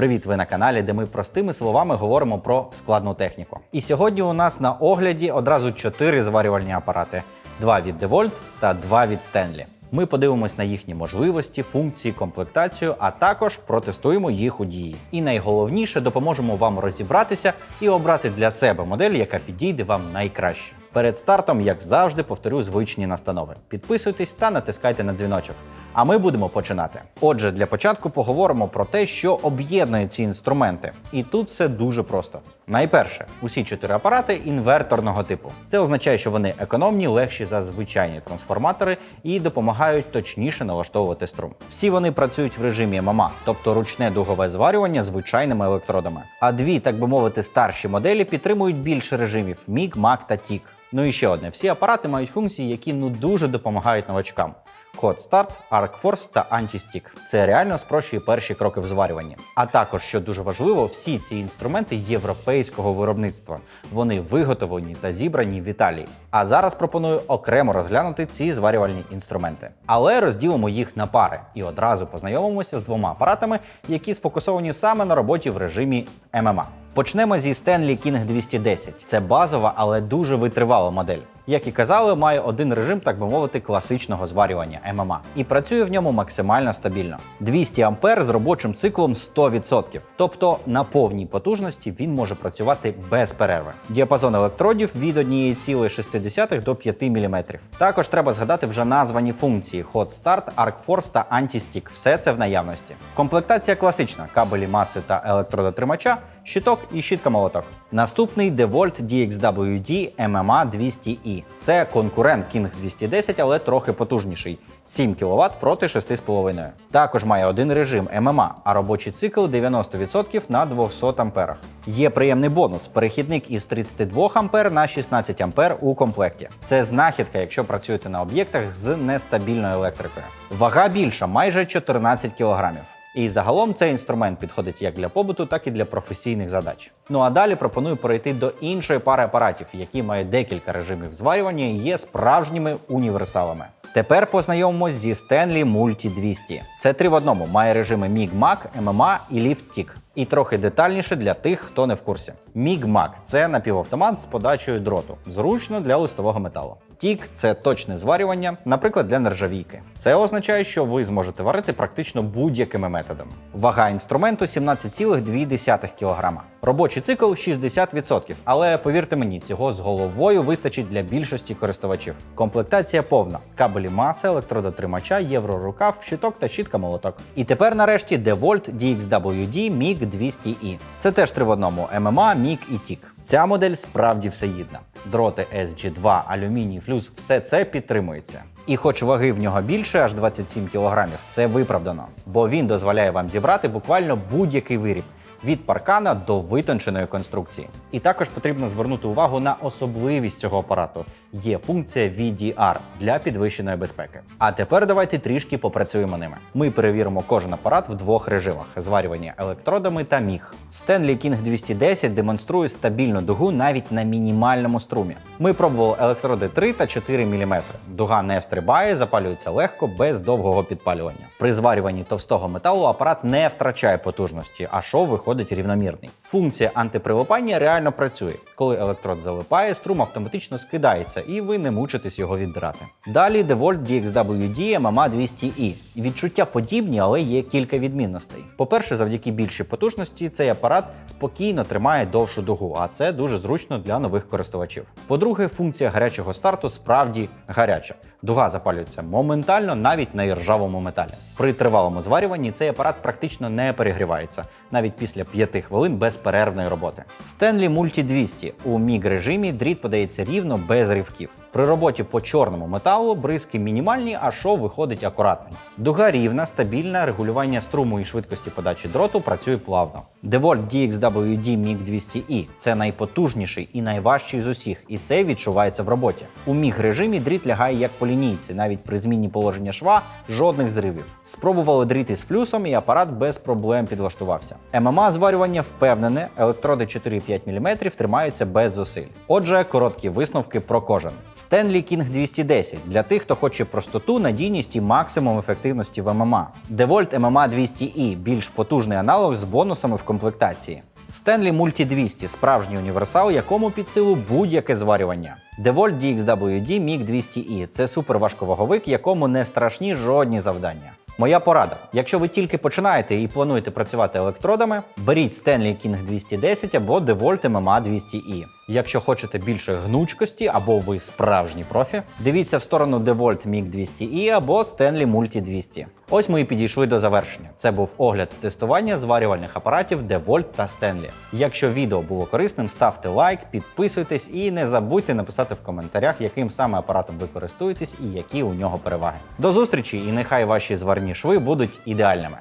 Привіт, ви на каналі, де ми простими словами говоримо про складну техніку. І сьогодні у нас на огляді одразу чотири зварювальні апарати: два від DeWalt та два від Stanley. Ми подивимось на їхні можливості, функції, комплектацію, а також протестуємо їх у дії. І найголовніше допоможемо вам розібратися і обрати для себе модель, яка підійде вам найкраще. Перед стартом, як завжди, повторю звичні настанови. Підписуйтесь та натискайте на дзвіночок. А ми будемо починати. Отже, для початку поговоримо про те, що об'єднує ці інструменти. І тут все дуже просто. Найперше, усі чотири апарати інверторного типу. Це означає, що вони економні, легші за звичайні трансформатори і допомагають точніше налаштовувати струм. Всі вони працюють в режимі МАМА, тобто ручне дугове зварювання звичайними електродами. А дві, так би мовити, старші моделі підтримують більше режимів MIG, MAC та TIG. Ну і ще одне: всі апарати мають функції, які ну дуже допомагають новачкам. Hot Start, Arc Force та Anti-Stick. Це реально спрощує перші кроки в зварюванні. А також, що дуже важливо, всі ці інструменти європейського виробництва. Вони виготовлені та зібрані в Італії. А зараз пропоную окремо розглянути ці зварювальні інструменти. Але розділимо їх на пари і одразу познайомимося з двома апаратами, які сфокусовані саме на роботі в режимі ММА. Почнемо зі Stanley King 210. Це базова, але дуже витривала модель. Як і казали, має один режим, так би мовити, класичного зварювання ММА. І працює в ньому максимально стабільно. 200 ампер з робочим циклом 100%. Тобто на повній потужності він може працювати без перерви. Діапазон електродів від 1,6 до 5 мм. Також треба згадати вже названі функції Hot Start, Arc Force та Anti-Stick. Все це в наявності. Комплектація класична: кабелі маси та електродотримача, щиток і щітка молоток. Наступний DeWalt DXWD MMA 200E. Це конкурент King 210, але трохи потужніший. 7 кВт проти 6,5. Також має один режим ММА, а робочий цикл 90% на 200 амперах. Є приємний бонус: перехідник із 32 ампер на 16 ампер у комплекті. Це знахідка, якщо працюєте на об'єктах з нестабільною електрикою. Вага більша, майже 14 кг. І загалом цей інструмент підходить як для побуту, так і для професійних задач. Ну а далі пропоную перейти до іншої пари апаратів, які мають декілька режимів зварювання і є справжніми універсалами. Тепер познайомимось зі Stanley Multi 200. Це три в одному, має режими MIG MAC, MMA і Lift TIG. І трохи детальніше для тих, хто не в курсі. MAC – це напівавтомат з подачею дроту, зручно для листового металу. Тік це точне зварювання, наприклад, для нержавійки. Це означає, що ви зможете варити практично будь-якими методами. Вага інструменту 17,2 кг. Робочий цикл 60%. Але повірте мені, цього з головою вистачить для більшості користувачів. Комплектація повна: кабелі маси, електродотримача, єврорукав, щиток та щітка молоток. І тепер нарешті DeWalt DXWD MiG 200E. Це теж три в одному: MMA, MiG і TIG. Ця модель справді всеїдна. Дроти SG2, алюміній, флюс, все це підтримується. І хоч ваги в нього більше, аж 27 кг, це виправдано, бо він дозволяє вам зібрати буквально будь-який виріб. Від паркана до витонченої конструкції. І також потрібно звернути увагу на особливість цього апарату. Є функція VDR для підвищеної безпеки. А тепер давайте трішки попрацюємо ними. Ми перевіримо кожен апарат в двох режимах: зварювання електродами та міг. Stanley King 210 демонструє стабільну дугу навіть на мінімальному струмі. Ми пробували електроди 3 та 4 мм. Дуга не стрибає, запалюється легко, без довгого підпалювання. При зварюванні товстого металу апарат не втрачає потужності, а шов виходить рівномірний. Функція антиприлипання реально працює. Коли електрод залипає, струм автоматично скидається, і ви не мучитесь його віддирати. Далі DeWalt DXWD MMA 200E. Відчуття подібні, але є кілька відмінностей. По-перше, завдяки більшій потужності цей апарат спокійно тримає довшу дугу, а це дуже зручно для нових користувачів. По-друге, функція гарячого старту справді гаряча. Дуга запалюється моментально навіть на іржавому металі. При тривалому зварюванні цей апарат практично не перегрівається, навіть після 5 хвилин безперервної роботи. Stanley Multi 200 у міг режимі дріт подається рівно без ривків. При роботі по чорному металу бризки мінімальні, а шов виходить акуратний. Дуга рівна, стабільна, регулювання струму і швидкості подачі дроту працює плавно. DeWalt DXWD MiG 200E це найпотужніший і найважчий з усіх, і це відчувається в роботі. У міг режимі дріт лягає як по лінійці, навіть при зміні положення шва жодних зривів. Спробували дріт із флюсом, і апарат без проблем підлаштувався. ММА зварювання впевнене, електроди 4,5 мм тримаються без зусиль. Отже, короткі висновки про кожен. Stanley King 210 для тих, хто хоче простоту, надійність і максимум ефективності в ММА. DeWalt MMA 200E більш потужний аналог з бонусами в комплектації. Stanley Multi 200 справжній універсал, якому під силу будь-яке зварювання. DeWalt DXWD MiG 200E це суперважковаговик, якому не страшні жодні завдання. Моя порада: якщо ви тільки починаєте і плануєте працювати електродами, беріть Stanley King 210 або DeWalt MMA 200E. Якщо хочете більше гнучкості або ви справжній профі, дивіться в сторону DeWalt MiG 200E або Stanley Multi 200. Ось ми і підійшли до завершення. Це був огляд тестування зварювальних апаратів DeWalt та Stanley. Якщо відео було корисним, ставте лайк, підписуйтесь і не забудьте написати в коментарях, яким саме апаратом ви користуєтесь і які у нього переваги. До зустрічі і нехай ваші зварні шви будуть ідеальними.